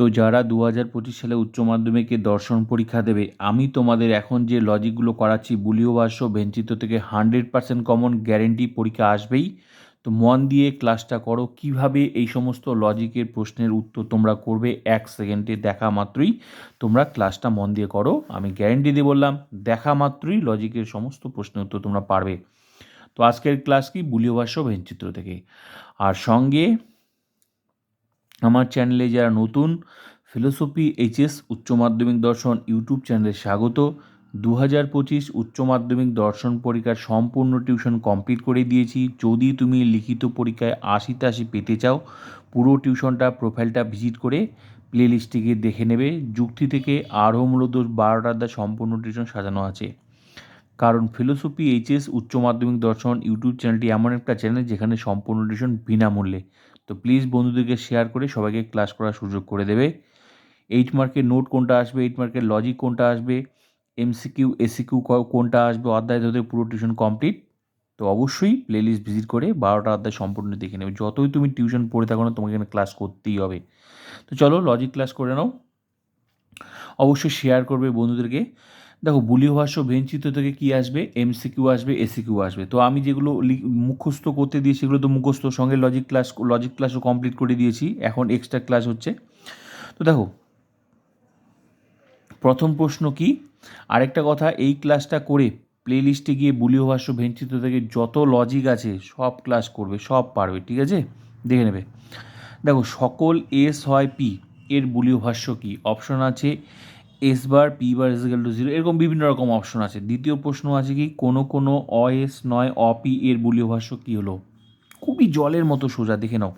তো যারা দু হাজার পঁচিশ সালে উচ্চ মাধ্যমিকে দর্শন পরীক্ষা দেবে, আমি তোমাদের এখন যে লজিকগুলো করাচ্ছি, বুলিও ভাষ্য বেঞ্চিত থেকে হান্ড্রেড পার্সেন্ট কমন গ্যারেন্টি পরীক্ষা আসবেই। তো মন দিয়ে ক্লাসটা করো, কীভাবে এই সমস্ত লজিকের প্রশ্নের উত্তর তোমরা করবে, এক সেকেন্ডে দেখা মাত্রই তোমরা ক্লাসটা মন দিয়ে করো। আমি গ্যারেন্টি দিয়ে বললাম, দেখা মাত্রই লজিকের সমস্ত প্রশ্নের উত্তর তোমরা পারবে। তো আজকের ক্লাস কি? বুলিও ভাষ্য ভেনচিত্র থেকে। আর সঙ্গে আমার চ্যানেলে যারা নতুন ফিলোসফি এইচএস উচ্চ মাধ্যমিক দর্শন ইউটিউব চ্যানেলে স্বাগত। দু হাজার পঁচিশ উচ্চ মাধ্যমিক দর্শন পরীক্ষার সম্পূর্ণ টিউশন কমপ্লিট করে দিয়েছি। যদি তুমি লিখিত পরীক্ষায় আশি তাশি পেতে চাও, পুরো টিউশনটা প্রোফাইলটা ভিজিট করে প্লে গিয়ে দেখে নেবে। যুক্তি থেকে আরও মূলত বারোটার দা সম্পূর্ণ টিউশন সাজানো আছে। কারণ ফিলোসফি এইচএস উচ্চ মাধ্যমিক দর্শন ইউটিউব চ্যানেলটি এমন একটা চ্যানেল যেখানে সম্পূর্ণ টিউশন বিনামূল্যে। তো প্লিজ বন্ধুদেরকে শেয়ার করে সবাইকে ক্লাস করার সুযোগ করে দেবে। এইট মার্কের নোট কোনটা আসবে? এইট মার্কের লজিক কোনটা আসবে? এমসিকিউ এসিকিউ কোনটা আসবে? অধ্যায় ধরে পুরো টিউশন কমপ্লিট তো অবশ্যই প্লেলিস্ট ভিজিট করে বারোটা অধ্যায় সম্পূর্ণ দেখে নেবে। যতই তুমি টিউশন পড়ে থাকো না, তোমাকে এখানে ক্লাস করতেই হবে। তো চলো লজিক ক্লাস করে নাও। অবশ্যই শেয়ার করবে বন্ধুদেরকে। দেখো বুলীয় ভাষ্য ভেঞ্চিত থেকে কী আসবে? এমসিকিউ আসবে এসিকিউ আসবে। তো আমি যেগুলো মুখস্থ করতে দিই সেগুলো তো মুখস্থ, সঙ্গে লজিক ক্লাস লজিক ক্লাসও কমপ্লিট করে দিয়েছি। এখন এক্সট্রা ক্লাস হচ্ছে। তো দেখো, প্রথম প্রশ্ন কি? আরেকটা কথা, এই ক্লাসটা করে প্লে লিস্টে গিয়ে বুলীয় ভাষ্য ভেঞ্চিত থেকে যত লজিক আছে, সব ক্লাস করবে, সব পারবে, ঠিক আছে? দেখে নেবে। দেখো, সকল এস হয় পি এর বুলীয় ভাষ্য কী? অপশন আছে S bar P bar is equal to zero এরকম বিভিন্ন রকম অপশন আছে। দ্বিতীয় প্রশ্ন আছে কি, কোনো কোনো অ, এস নয় অপি এর বুলীয় ভাষ্য কী হলো? খুবই জলের মতো সোজা, দেখে নাও।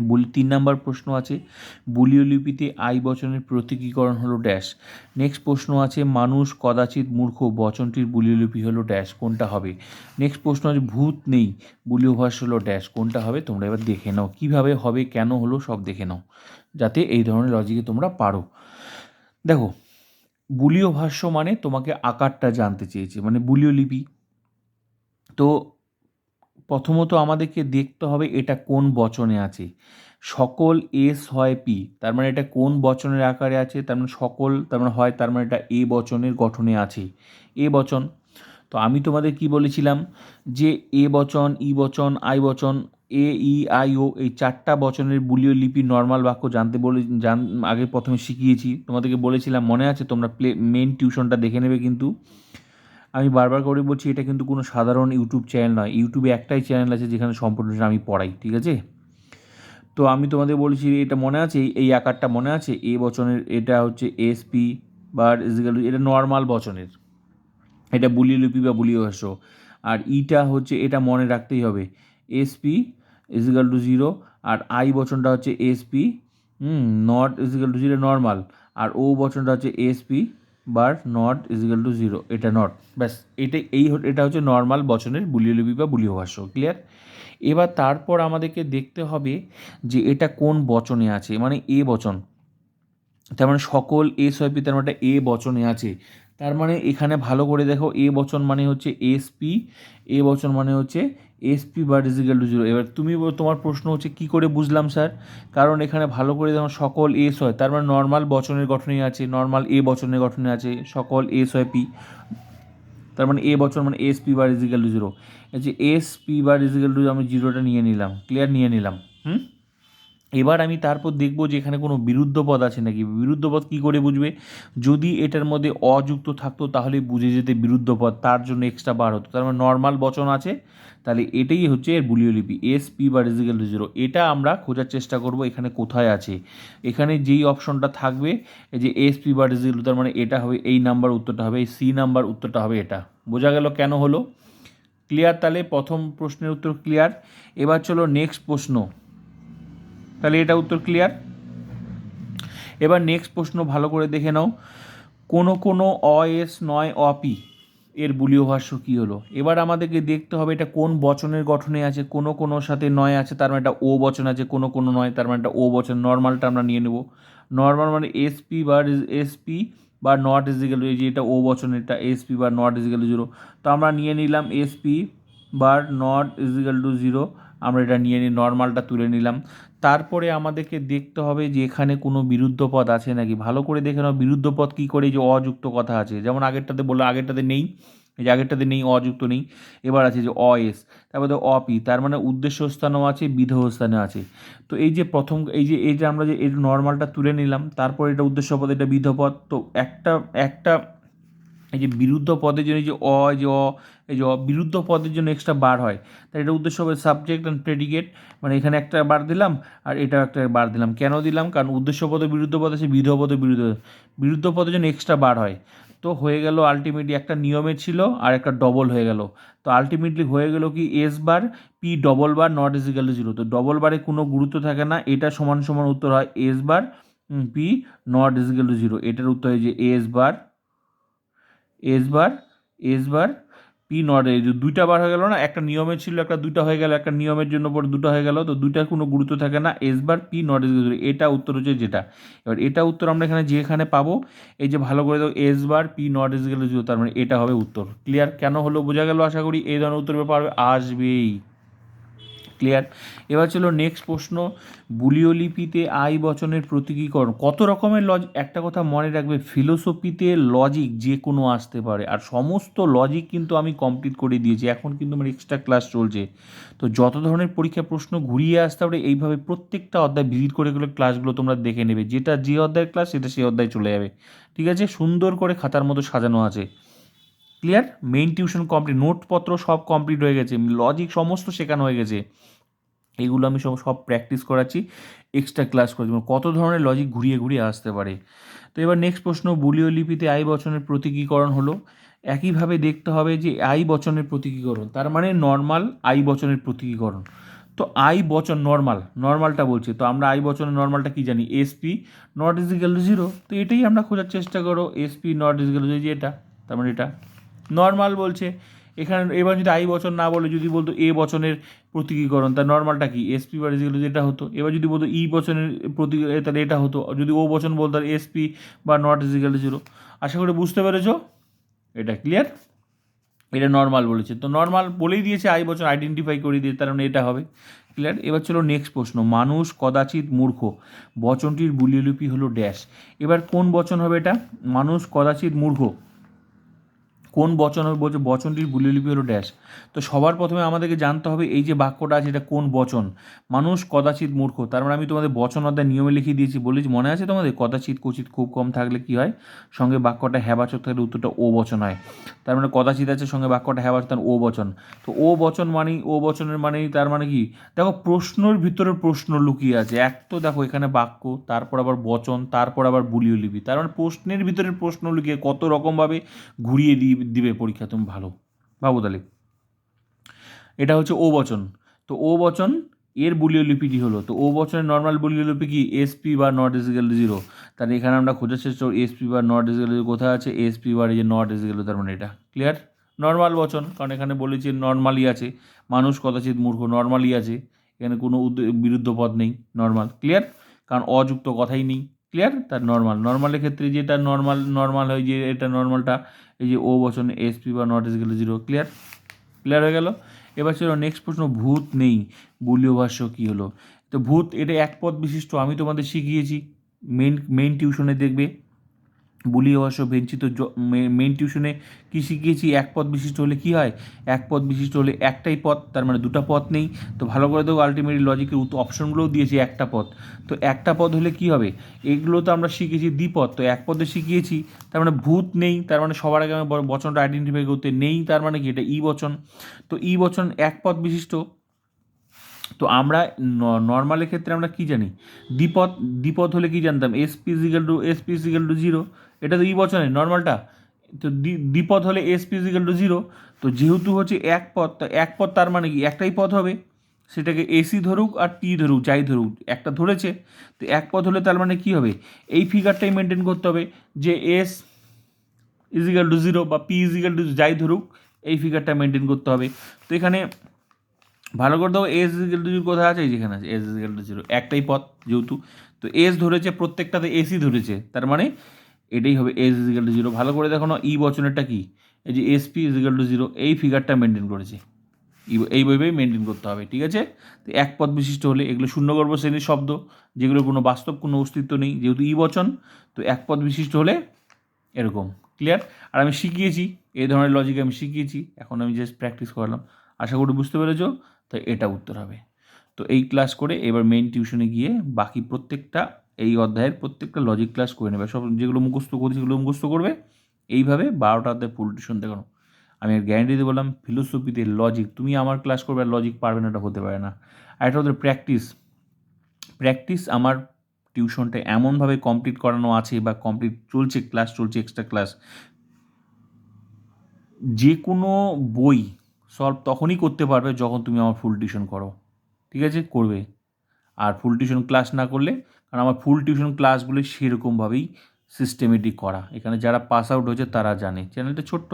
বুলি, তিন নাম্বার প্রশ্ন আছে, বুলীয় লিপিতে আই বচনের প্রতীকীকরণ হলো ড্যাশ নেক্সট প্রশ্ন আছে, মানুষ কদাচিৎ মূর্খ, বচনটির বুলীয় লিপি হলো ড্যাশ কোনটা হবে? নেক্সট প্রশ্ন আছে, ভূত নেই, বুলীয় ভাষ্য হলো ড্যাশ কোনটা হবে? তোমরা এবার দেখে নাও, কীভাবে হবে, কেন হলো, সব দেখে নাও। যাতে এই ধরনের লজিকে তোমরা পারো। দেখো, বুলীয় ভাষ্য মানে তোমাকে আকারটা জানতে চেয়েছে মানে বুলীয় লিপি। তো প্রথমত আমাদেরকে দেখতে হবে এটা কোন বচনে আছে। সকল এস হয় পি, তার মানে এটা কোন বচনের আকারে আছে, তার মানে সকল, তার মানে হয়, তার মানে এটা এ বচনের গঠনে আছে। এ বচন। তো আমি তোমাদের কি বলেছিলাম যে এ বচন, ই বচন, আই বচন এ, ই, আই, ও এই চারটা বচনের বুলীয় লিপি নর্মাল বাক্য জানতে বলে, জান, আগে প্রথমে শিখিয়েছি। তোমাদেরকে বলেছিলাম, মনে আছে? তোমরা প্লে মেন টিউশনটা দেখে নেবে কিন্তু। আমি বারবার করে বলছি, এটা কিন্তু কোনো সাধারণ ইউটিউব চ্যানেল নয়। ইউটিউবে একটাই চ্যানেল আছে যেখানে সম্পূর্ণ আমি পড়াই, ঠিক আছে? তো আমি তোমাদের বলেছি, এটা মনে আছে? এই আকারটা মনে আছে? এ বচনের, এটা হচ্ছে এসপি বা এটা নর্মাল বচনের। এটা বুলিয়ে লিপি বা বুলিয়ে ভাষ্য। আর ইটা হচ্ছে, এটা মনে রাখতেই হবে। SP is equal to zero R I বচনটা হচ্ছে SP not is equal to zero normal R O বচনটা হচ্ছে SP bar not is equal to zero এটা নট ব্যাস এটা এই এটা হচ্ছে নর্মাল বচনের বুলীয় লিপি বা বুলীয় ভাষ্য ক্লিয়ার এবার তারপর আমাদেরকে দেখতে হবে যে এটা কোন বচনে আছে মানে এ বচন, তার মানে সকল এস হয় পি তার মানে একটা এ বচনে আছে, তার মানে এখানে ভালো করে দেখো এ বচন মানে হচ্ছে এসপি এ বচন মানে হচ্ছে এসপি বা ডিজিক্যাল টু জিরো এবার তুমি তোমার প্রশ্ন হচ্ছে, কী করে বুঝলাম স্যার? কারণ এখানে ভালো করে যেমন সকল এস হয়, তার মানে নর্মাল বচনের গঠনে আছে নর্মাল এ বচনের গঠনে আছে, সকল এস হয় পি তার মানে এ বচন মানে এস পি বা ডিজিক্যাল টু জিরো যে এস পি বা ডিজিক্যাল টু আমি জিরোটা নিয়ে নিলাম ক্লিয়ার নিয়ে নিলাম, হুম? এবার আমি তারপর দেখব যে এখানে কোনো বিরুদ্ধ পদ আছে নাকি। বিরুদ্ধ পদ কী করে বুঝবে? যদি এটার মধ্যে অযুক্ত থাকতো, তাহলে বুঝে যেতে বিরুদ্ধ পদ, তার জন্য এক্সট্রা বার হতো। তার মানে নর্মাল বচন আছে, তাহলে এটাই হচ্ছে এর বুলীয় লিপি এস পি বা রেজিক্যাল টু জিরো এটা আমরা খোঁজার চেষ্টা করব এখানে কোথায় আছে। এখানে যেই অপশনটা থাকবে যে এস পি বা রেজিক্যাল তার মানে এটা হবে, এই নাম্বার উত্তরটা হবে, এই সি নাম্বার উত্তরটা হবে এটা। বোঝা গেল কেন হলো? ক্লিয়ার তাহলে? প্রথম প্রশ্নের উত্তর ক্লিয়ার এবার চলো নেক্সট প্রশ্ন। তাহলে এটা উত্তর ক্লিয়ার এবার নেক্সট প্রশ্ন ভালো করে দেখে নাও। কোনো কোনো অ, এস নয় অপি এর বুলীয় ভাষ্য কী হলো? এবার আমাদেরকে দেখতে হবে এটা কোন বচনের গঠনে আছে, কোনো কোনো সাথে নয় আছে, তার মানে এটা ও বচন আছে, কোনো কোনো নয়, তার মানে এটা ও বচন। নর্মালটা আমরা নিয়ে নেব। নর্মাল মানে এসপি বা এসপি বা নট ইজিক্যাল এই যে এটা ও বচন, এটা এসপি বা নট ইজিক্যাল জিরো তো আমরা নিয়ে নিলাম SP bar not is equal to zero আমরা এটা নিয়ে নিই নর্মালটা তুলে নিলাম। তারপরে আমাদেরকে দেখতে হবে যে এখানে কোনো বিরুদ্ধ পদ আছে নাকি। ভালো করে দেখে নাও বিরুদ্ধ পদ কী করে যে অযুক্ত কথা আছে। যেমন আগেরটাতে বলল, আগেরটাতে নেই। এই যে আগেরটাতে নেই, অযুক্ত নেই। এবার আছে যে অ, এস। তারপরে অপি তার মানে উদ্দেশ্য স্থানও আছে, বিধেয় স্থানে আছে। তো এই যে প্রথম, এই যে এই যে আমরা যে, এই নর্মালটা তুলে নিলাম, তারপর এটা উদ্দেশ্য পদ এটা বিধ পদ। তো একটা একটা এই যে বিরুদ্ধ পদের জন্য যে অ যে অ, এই যে অ, বিরুদ্ধ পদের জন্য এক্সট্রা বার হয়। তাই এটা উদ্দেশ্য হবে সাবজেক্ট অ্যান্ড প্রেডিকেট মানে এখানে একটা বার দিলাম আর এটাও একটা বার দিলাম। কেন দিলাম? কারণ উদ্দেশ্য পদে বিরুদ্ধ পদ আছে, বিধ পদে বিরুদ্ধ বিরুদ্ধ পদের জন্য এক্সট্রা বার হয়। তো হয়ে গেল আলটিমেটলি একটা নিয়মে ছিল আর একটা ডবল হয়ে গেল। তো আলটিমেটলি হয়ে গেল কি? S bar P double bar not is equal zero তো ডবল বারে কোনো গুরুত্ব থাকে না। এটা সমান সমান উত্তর হয় S bar P not is equal to zero এটার উত্তর হয় যে S bar S bar S bar P not এই দুইটা বার হয়ে গেল না, একটা নিয়মে ছিল, একটা দুইটা হয়ে গেল, একটা নিয়মের জন্য পরে দুটো হয়ে গেল, তো দুইটার কোনো গুরুত্ব থাকে না। S bar P not S এটা উত্তর হচ্ছে যেটা। এবার এটা উত্তর আমরা এখানে যেখানে পাবো, এই যে ভালো করে দেবো S bar P not S গেল তার মানে এটা হবে উত্তর। ক্লিয়ার কেন হলো বোঝা গেল, আশা করি এই ধরনের উত্তর ব্যাপার আসবেই। ক্লিয়ার এবার চলো নেক্সট প্রশ্ন বুলীয় লিপিতে আই বচনের প্রতীকীকরণ, কত রকমের লজ, একটা কথা মনে রাখবে ফিলোসফিতে লজিক যে কোনো আসতে পারে, আর সমস্ত লজিক কিন্তু আমি কমপ্লিট করে দিয়েছি, এখন কিন্তু আমার এক্সট্রা ক্লাস চলছে। তো যত ধরনের পরীক্ষা প্রশ্ন ঘুরিয়ে আসতে পারে এইভাবে প্রত্যেকটা অধ্যায় ভিজিট করে গেলে ক্লাসগুলো তোমরা দেখে নেবে, যেটা যে অধ্যায়ের ক্লাস সেটা সেই অধ্যায় চলে যাবে। ঠিক আছে? সুন্দর করে খাতার মতো সাজানো আছে। ক্লিয়ার মেইন টিউশন কমপ্লিট নোটপত্র সব কমপ্লিট হয়ে গেছে লজিক সমস্ত শেখানো হয়ে গেছে। এগুলো আমি সব সব প্র্যাকটিস করাচ্ছি এক্সট্রা ক্লাস করাচ্ছি। মানে কত ধরনের লজিক ঘুরিয়ে ঘুরিয়ে আসতে পারে। তো এবার নেক্সট প্রশ্ন বুলীয় লিপিতে আই বচনের প্রতীকীকরণ হলো। একইভাবে দেখতে হবে যে আই বচনের প্রতীকীকরণ, তার মানে নর্মাল আই বচনের প্রতীকীকরণ। তো আই বচন নর্মাল নর্মালটা বলছি। তো আমরা আই বচনের নর্মালটা কি জানি? এসপি নট ইজিক্যাল জিরো তো এটাই আমরা খোঁজার চেষ্টা করো এসপি নট ইজিক্যাল যে এটা, তার মানে এটা। নর্মাল বলছে। এখানে এবার যদি আই বচন না বলে যদি বলতো এ বচনের প্রতীকীকরণ তার নর্মালটা কি? এসপি বা রেজিগুলো যেটা হতো, এবার যদি বলতো ই বচনের প্রতীক তাহলে এটা হতো। যদি ও বচন বলতো, তাহলে এসপি বা নট ইজিক্যাল জিরো আশা করি বুঝতে পেরেছ? এটা ক্লিয়ার এটা নর্মাল বলেছে। তো নর্মাল বলেই দিয়েছে, আই বচন আইডেন্টিফাই করে দিয়ে, তার মানে এটা হবে। ক্লিয়ার এবার চলো নেক্সট প্রশ্ন। মানুষ কদাচিৎ মূর্খ। বচনটির বুলিলিপি হলো ড্যাশ এবার কোন বচন হবে এটা? মানুষ কদাচিৎ মূর্খ। কোন বচন হবে বলছে বচনটির বুলিলিপি হলো ড্যাশ তো সবার প্রথমে আমাদেরকে জানতে হবে এই যে বাক্যটা আছে এটা কোন বচন? মানুষ কদাচিৎ মূর্খ। তার মানে আমি তোমাদের বচন অধ্যায় নিয়মে লিখিয়ে দিয়েছি। বলেছি মনে আছে তোমাদের? কদাচিৎ কচিত খুব কম থাকলে কি হয়? সঙ্গে বাক্যটা হ্যাবাচক থাকলে উত্তরটা ও বচন হয়। তার মানে কদাচিৎ আছে, সঙ্গে বাক্যটা হ্যাবাচক তার ও বচন। তো ও বচন মানেই, ও বচনের মানেই তার মানে কি? দেখো, প্রশ্নর ভিতরে প্রশ্ন লুকিয়ে আছে। এক তো দেখো, এখানে বাক্য, তারপর আবার বচন, তারপর আবার বুলিও লিপি। তার মানে প্রশ্নের ভিতরে প্রশ্ন লুকিয়ে কত রকমভাবে ঘুরিয়ে দিয়ে দিবে পরীক্ষা, তুমি ভালো। ভাবো তাহলে। এটা হচ্ছে ও বচন। তো ও বচন, এর বুলীয় লিপিটি হলো, তো ও বচনের নর্মাল বুলীয় লিপি কি এসপি বা নট ইজিক্যাল জিরো তাহলে এখানে আমরা খোঁজার চেষ্টা এসপি বা নট ইজিক্যাল জিরো কোথায় আছে? এসপি বার এই যে নট ইজিক্যাল তার মানে এটা ক্লিয়ার নর্মাল বচন, কারণ এখানে বলেছি নর্মালি আছে। মানুষ কদাচিৎ মূর্খ নর্মালি আছে। এখানে কোনো বিরুদ্ধ পদ নেই নর্মাল ক্লিয়ার কারণ অযুক্ত কথাই নেই। ক্লিয়ার তার নর্মাল নর্মালের ক্ষেত্রে যেটা নর্মাল নর্মাল হয় যে এটা নর্মালটা এই যে ও বচন এসপি বা নট এস গেলে জিরো ক্লিয়ার ক্লিয়ার হয়ে গেল? এবার ছিল নেক্সট প্রশ্ন, ভূত নেই, বলীয় ভাষ্য কী হলো? তো ভূত, এটা এক পদ বিশিষ্ট, আমি তোমাদের শিখিয়েছি। মেন মেন টিউশনে দেখবে। বুলীয় ভাষ্য বেঞ্চিত মেন টিউশনে কী শিখিয়েছি? এক পথ বিশিষ্ট হলে কি হয়? এক পথ বিশিষ্ট হলে একটাই পথ তার মানে দুটো পথ নেই। তো ভালো করে দেবো আলটিমেটলি লজিকের অপশনগুলোও দিয়েছি একটা পথ তো একটা পদ হলে কি হবে? এগুলো তো আমরা শিখেছি দ্বিপদ। তো এক পদে শিখিয়েছি, তার মানে ভূত নেই, তার মানে সবার আগে আমি বচনটা আইডেন্টিফাই করতে নেই, তার মানে কি? এটা ই বচন। তো ই বচন এক পথ বিশিষ্ট তো আমরা নর্মালের ক্ষেত্রে আমরা কি জানি? দ্বিপদ দ্বিপদ হলে কি জানতাম? S P is equal to S P is equal to zero এটা তো ই বচনের নর্মালটা তো দ্বিপদ হলে S P is equal to zero তো যেহেতু হচ্ছে এক পদ, তো এক পদ তার মানে কি? একটাই পদ হবে। সেটাকে এসি ধরুক আর টি ধরুক, যাই ধরুক, একটা ধরেছে। তো এক পদ হলে তার মানে কী হবে? এই ফিগারটাই মেনটেন করতে হবে যে S is equal to zero বা পি ইজিক্যাল টু যাই ধরুক, এই ফিগারটা মেনটেন করতে হবে। তো এখানে ভালো করে দেবো এস ইজিক্যাল টু জিরো কোথায় আছে? যেখানে আছে এস ইজিক্যাল টু জিরো একটাই পথ যেহেতু। তো এস ধরেছে, প্রত্যেকটাতে এসি ধরেছে। তার মানে এটাই হবে এস ইজিক্যাল টু জিরো ভালো করে দেখো না ই বচনেরটা কি? এই যে এসপি ইজিক্যাল টু জিরো এই ফিগারটা মেনটেন করেছে। এই- এইভাবেই মেনটেন করতে হবে, ঠিক আছে? তো এক পদ বিশিষ্ট হলে এগুলো শূন্যগর্ভ শ্রেণির শব্দ যেগুলো কোনো বাস্তব, কোনো অস্তিত্ব নেই। যেহেতু ই বচন, তো এক পদ বিশিষ্ট হলে এরকম ক্লিয়ার আর আমি শিখিয়েছি, এই ধরনের লজিক আমি শিখিয়েছি। এখন আমি জাস্ট প্র্যাকটিস করলাম। আশা করি বুঝতে পেরেছ। তো এটা উত্তর হবে। তো এই ক্লাস করে এবার মেইন টিউশনে গিয়ে বাকি প্রত্যেকটা, এই অধ্যায়ের প্রত্যেকটা লজিক ক্লাস করে নেবে। সব যেগুলো মুখস্থ করি সেগুলো মুখস্থ করবে। এইভাবে বারোটা অধ্যায় ফুল টিউশন দেখানো। আমি আর গ্যারান্টি দিয়ে বললাম ফিলোসফিতে লজিক তুমি আমার ক্লাস করবে আর লজিক পারবে না এটা হতে পারে না। আর এটা ওদের প্র্যাকটিস প্র্যাকটিস আমার টিউশনটা এমনভাবে কমপ্লিট করানো আছে বা কমপ্লিট চলছে ক্লাস চলছে এক্সট্রা ক্লাস যে কোনো বই সলভ তখনই করতে পারবে যখন তুমি আমার ফুল টিউশন করো। ঠিক আছে? করবে। আর ফুল টিউশন ক্লাস না করলে, কারণ আমার ফুল টিউশন ক্লাসগুলি সেরকমভাবেই সিস্টেমেটিক করা। এখানে যারা পাস আউট হয়েছে তারা জানে। চ্যানেলটা ছোট্ট,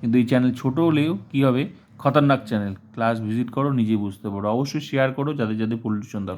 কিন্তু এই চ্যানেল ছোটো হলেও কী হবে? খতরনাক চ্যানেল ক্লাস ভিজিট করো নিজে বুঝতে পারো। অবশ্যই শেয়ার করো, যাদের যাদের ফুল টিউশন দরকার।